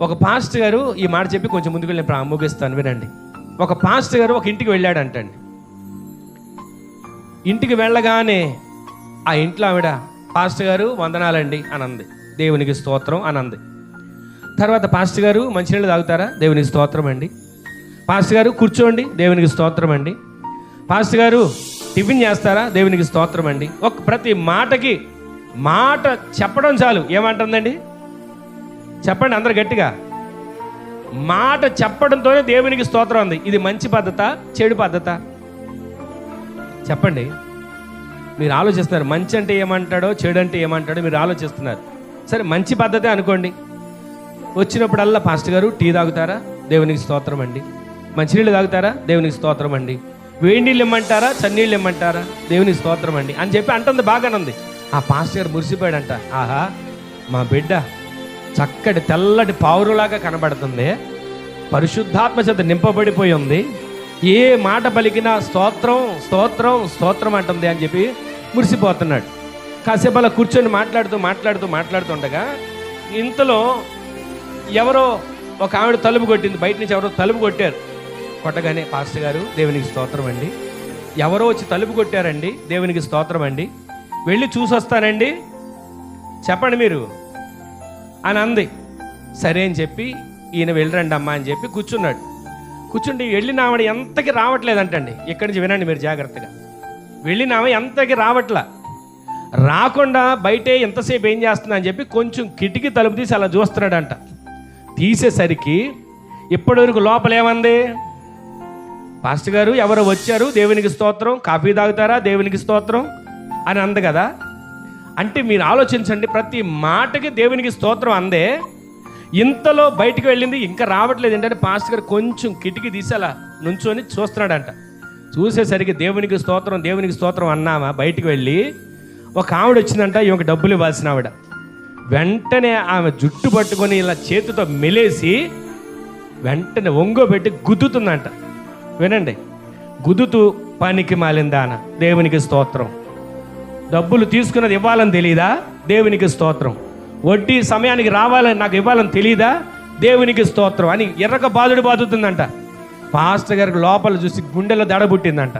ఒక పాస్ట్ గారు ఈ మాట చెప్పి కొంచెం ముందుకు వెళ్ళి నేను ముగిస్తాను వినండి. ఒక పాస్ట్ గారు ఒక ఇంటికి వెళ్ళాడంటండి. ఇంటికి వెళ్ళగానే ఆ ఇంట్లో ఆవిడ పాస్ట్ గారు వందనాలండి అనంది. దేవునికి స్తోత్రం అనంది. తర్వాత పాస్ట్ గారు మంచినీళ్ళు తాగుతారా? దేవునికి స్తోత్రం అండి. పాస్ట్ గారు కూర్చోండి దేవునికి స్తోత్రం అండి. పాస్ట్ గారు టిఫిన్ చేస్తారా? దేవునికి స్తోత్రం అండి. ఒక ప్రతి మాటకి మాట చెప్పడం చాలు. ఏమంటుందండి? చెప్పండి అందరు గట్టిగా. మాట చెప్పడంతోనే దేవునికి స్తోత్రం ఉంది. ఇది మంచి పద్ధత? చెడు పద్ధత? చెప్పండి. మీరు ఆలోచిస్తున్నారు మంచి అంటే ఏమంటాడో చెడు అంటే ఏమంటాడో మీరు ఆలోచిస్తున్నారు. సరే మంచి పద్ధతే అనుకోండి. వచ్చినప్పుడల్లా పాస్టర్ గారు టీ తాగుతారా? దేవునికి స్తోత్రం అండి. మంచినీళ్ళు తాగుతారా? దేవునికి స్తోత్రం అండి. వేడి నీళ్ళు ఇమ్మంటారా? చన్నీళ్ళు ఇమ్మంటారా? దేవునికి స్తోత్రం అండి. అని చెప్పి అంటుంది బాగానుంది ఆ పాస్టర్ గారు మురిసిపోయాడంట. ఆహా మా బిడ్డ చక్కటి తెల్లటి పావురులాగా కనబడుతుంది. పరిశుద్ధాత్మ చేత నింపబడిపోయి ఉంది. ఏ మాట పలికినా స్తోత్రం స్తోత్రం స్తోత్రం అంటుంది అని చెప్పి మురిసిపోతున్నాడు. కాసేపు అలా కూర్చొని మాట్లాడుతూ మాట్లాడుతూ మాట్లాడుతుండగా ఇంతలో ఎవరో ఒక ఆవిడ తలుపు కొట్టింది. బయట నుంచి ఎవరో తలుపు కొట్టారు. కొట్టగానే పాస్టర్ గారు దేవునికి స్తోత్రం అండి. ఎవరో వచ్చి తలుపు కొట్టారండి. దేవునికి స్తోత్రం అండి. వెళ్ళి చూసొస్తానండి. చెప్పండి మీరు. అని అంది. సరే అని చెప్పి ఈయన వెళ్ళరండి అమ్మా అని చెప్పి కూర్చున్నాడు. కూర్చుండి వెళ్ళిన ఆవిడ ఎంతకి రావట్లేదంటండి. ఇక్కడి నుంచి వినండి మీరు జాగ్రత్తగా. వెళ్ళిన ఆమె ఎంతకి రావట్లా? రాకుండా బయటే ఎంతసేపు ఏం చేస్తున్నా అని చెప్పి కొంచెం కిటికీ తలుపు తీసి అలా చూస్తున్నాడంట. తీసేసరికి ఇప్పటివరకు లోపల ఏమంది? పాస్టర్ గారు ఎవరు వచ్చారు? దేవునికి స్తోత్రం. కాఫీ తాగుతారా? దేవునికి స్తోత్రం? అని అంది కదా. అంటే మీరు ఆలోచించండి ప్రతి మాటకి దేవునికి స్తోత్రం అందే. ఇంతలో బయటికి వెళ్ళింది ఇంకా రావట్లేదు. ఏంటంటే పాస్టర్ గారు కొంచెం కిటికీ తీసేలా నుంచొని చూస్తున్నాడంట. చూసేసరికి దేవునికి స్తోత్రం దేవునికి స్తోత్రం అన్నామా? బయటికి వెళ్ళి ఒక ఆవిడ వచ్చిందంట ఈమెకు డబ్బులు ఇవ్వాల్సిన ఆవిడ. వెంటనే ఆమె జుట్టు పట్టుకొని ఇలా చేతితో మెలేసి వెంటనే ఒంగోబెట్టి గుద్దుతుందంట. వినండి గుద్దుతూ పనికి మాలిందాన దేవునికి స్తోత్రం. డబ్బులు తీసుకున్నది ఇవ్వాలని తెలియదా దేవునికి స్తోత్రం. వడ్డీ సమయానికి రావాలని నాకు ఇవ్వాలని తెలియదా దేవునికి స్తోత్రం. అని ఎర్రక బాధుడు బాధుతుందంట. పాస్టర్ గారికి లోపల చూసి గుండెలో దడబుట్టిందంట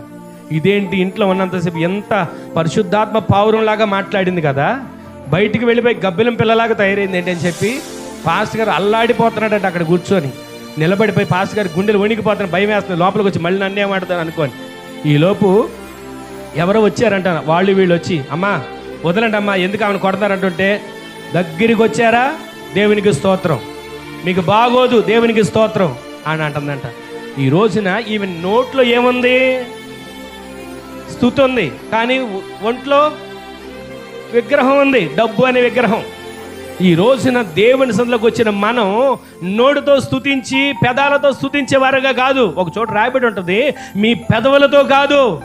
ఇదేంటి ఇంట్లో ఉన్నంతసేపు ఎంత పరిశుద్ధాత్మ పావురంలాగా మాట్లాడింది కదా? బయటికి వెళ్ళిపోయి గబ్బిలం పిల్లలాగా తయారైంది ఏంటి అని చెప్పి పాస్టర్ గారు అల్లాడిపోతున్నాడంట అక్కడ కూర్చొని. నిలబడిపోయి పాస్టర్ గారి గుండెలు వణికిపోతున్న భయం వేస్తుంది లోపలికి వచ్చి మళ్ళీ నన్నే మాట్లాడతాను అనుకోని. ఈలోపు ఎవరో వచ్చారంట వాళ్ళు వీళ్ళు వచ్చి అమ్మా వదలండి అమ్మా ఎందుకు ఆమెను కొడతారంటుంటే దగ్గరికి వచ్చారా? దేవునికి స్తోత్రం. మీకు బాగోదు దేవునికి స్తోత్రం. అని అంటుందంట. ఈ రోజున ఈమె నోట్లో ఏముంది? స్థుతి ఉంది. కానీ ఒంట్లో విగ్రహం ఉంది. డబ్బు అనే విగ్రహం. ఈ రోజున దేవుని సందులోకి వచ్చిన మనం నోటితో స్తుతించి పెదాలతో స్థుతించే వారుగా కాదు. ఒక చోట రాయబడి ఉంటుంది మీ పెదవులతో కాదు.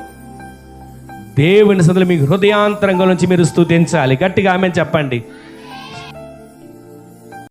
దేవుని సందులో మీ హృదయాంతరంగా నుంచి మీరు స్థుతించాలి గట్టిగా ఆమె చెప్పండి.